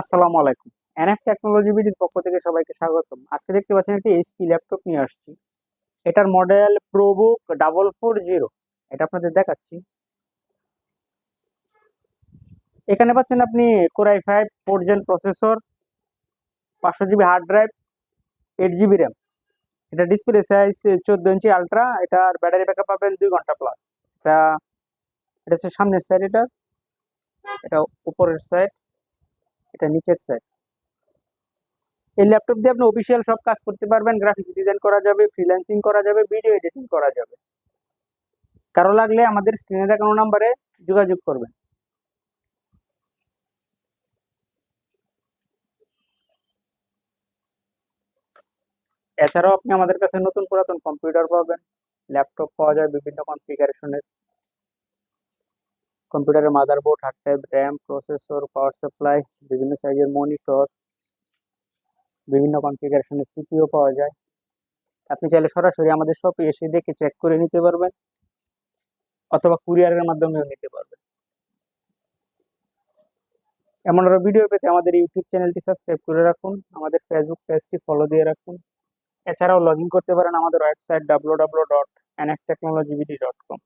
আসসালামু আলাইকুম। NF technology বিডির পক্ষ থেকে সবাইকে স্বাগতম। আজকে দেখতে পাচ্ছেন একটি এইচপি ল্যাপটপ নিয়ে আসছি। এটার model ProBook double four zero এটা আপনাদের দেখাচ্ছি। এখানে পাচ্ছেন আপনি core i five four gen processor পাঁচশো GB hard drive eight GB RAM এটা ডিসপ্লে সাইজ চোদ্দ ইঞ্চি আলট্রা এটার ব্যাটারি ব্যাকআপ পাবেন দুই ঘণ্টা প্লাস এটা এটা হচ্ছে সামনের সাইড এটা। এটা উপরের সাইড এটা নিচের সাইড এই ল্যাপটপ দিয়ে আপনি অফিসিয়াল সব কাজ করতে পারবেন গ্রাফিক্স ডিজাইন করা যাবে ফ্রিল্যান্সিং করা যাবে ভিডিও এডিটিং করা যাবে। কারও লাগলে আমাদের স্ক্রিনে দেখানো নাম্বারে যোগাযোগ করবেন। এছাড়াও আপনি আমাদের কাছে নতুন পুরাতন কম্পিউটার পাবেন। ল্যাপটপ পাওয়া যায় বিভিন্ন কনফিগারেশনের কম্পিউটারের motherboard, hard drive, RAM, processor, power supply, বিভিন্ন সাইজের মনিটর, বিভিন্ন কনফিগারেশনের সিপিও পাওয়া যায়। আপনি চাইলে সরাসরি আমাদের শপে এসে দেখে চেক করে নিতে পারবেন, অথবা কুরিয়ারের মাধ্যমেও নিতে পারবেন। এমন আরও ভিডিও পেতে আমাদের ইউটিউব চ্যানেলটি সাবস্ক্রাইব করে রাখুন, আমাদের ফেসবুক পেজটি ফলো দিয়ে রাখুন। এছাড়াও লগ করতে পারেন আমাদের website W W dot NF technology BD dot com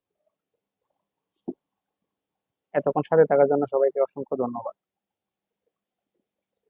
এতক্ষণ সাথে থাকার জন্য সবাইকে অসংখ্য ধন্যবাদ।